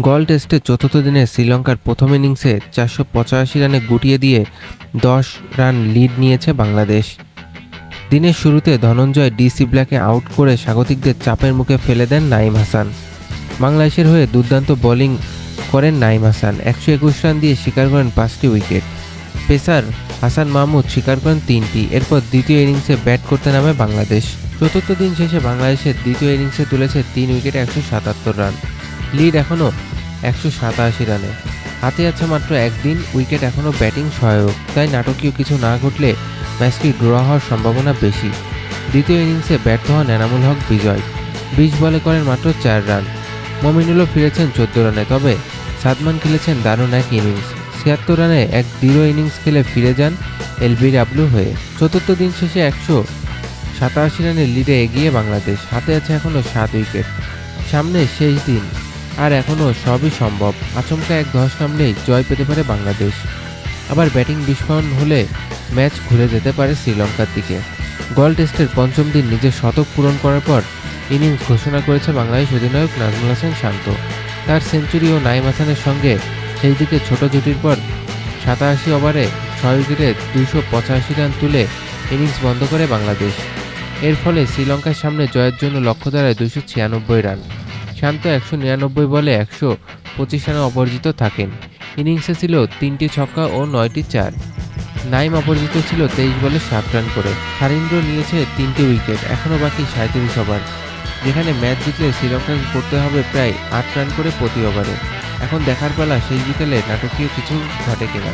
গল টেস্টের চতুর্থ দিনে শ্রীলঙ্কার প্রথম ইনিংসে চারশো পঁচাশি রানে গুটিয়ে দিয়ে দশ রান লিড নিয়েছে বাংলাদেশ। দিনের শুরুতে ধনঞ্জয় ডিসি ব্ল্যাকে আউট করে স্বাগতিকদের চাপের মুখে ফেলে দেন নাইম হাসান। বাংলাদেশের হয়ে দুর্দান্ত বোলিং করেন নাইম হাসান। একশো একুশ রান দিয়ে শিকার করেন পাঁচটি উইকেট। পেসার হাসান মাহমুদ শিকার করেন তিনটি। এরপর দ্বিতীয় ইনিংসে ব্যাট করতে নামে বাংলাদেশ। চতুর্থ দিন শেষে বাংলাদেশের দ্বিতীয় ইনিংসে তুলেছে তিন উইকেটে একশো সাতাত্তর রান। লিড এখনও একশো সাতাশি রানে। হাতে আছে মাত্র একদিন, উইকেট এখনও ব্যাটিং সহায়ক, তাই নাটকীয় কিছু না ঘটলে ম্যাচটি ড্র হওয়ার সম্ভাবনা বেশি। দ্বিতীয় ইনিংসে ব্যর্থ হন এনামুল হক, বিজয়। বিশ বলে করেন মাত্র চার রান। মমিনুলও ফিরেছেন চোদ্দ রানে, তবে সাদমান খেলেছেন দারুণ এক ইনিংস। ছিয়াত্তর রানে এক দৃঢ় ইনিংস খেলে ফিরে যান এলবি ডাব্লিউ হয়ে। চতুর্থ দিন শেষে একশো সাতাশি রানের লিডে এগিয়ে বাংলাদেশ। হাতে আছে এখনও সাত উইকেট। সামনে শেষ দিন। আর এখনও সবই সম্ভব। আচমকা এক ধস নামলেই জয় পেতে পারে বাংলাদেশ। আবার ব্যাটিং বিস্ফোরণ হলে ম্যাচ ঘুরে যেতে পারে শ্রীলঙ্কার দিকে। গল টেস্টের পঞ্চম দিন নিজের শতক পূরণ করার পর ইনিংস ঘোষণা করেছে বাংলাদেশ অধিনায়ক নাজমুল হাসান শান্ত। তার সেঞ্চুরি ও নাইম হাসানের সঙ্গে সেই দিকে ছোট জুটির পর সাতাশি ওভারে ছয় উইকেটে দুইশো পঁচাশি রান তুলে ইনিংস বন্ধ করে বাংলাদেশ। এর ফলে শ্রীলঙ্কার সামনে জয়ের জন্য লক্ষ্য দাঁড়ায় দুশো ছিয়ানব্বই রান। শান্ত একশো নিরানব্বই বলে একশো পঁচিশ রানে অপরাজিত থাকেন। ইনিংসে ছিল তিনটি ছক্কা ও নয়টি চার। নাইম অপরাজিত ছিল তেইশ বলে সাত রান করে। হারিন্দ্র নিয়েছে তিনটি উইকেট এখনও বাকি সাঁত্রিশ ওভার। যেখানে ম্যাচ জিতলে শ্রীলঙ্কাকে করতে হবে প্রায় আট রান করে প্রতি ওভারে। এখন দেখার বেলা শেষ বিকেলে নাটকীয় কিছু ঘটে কিনা।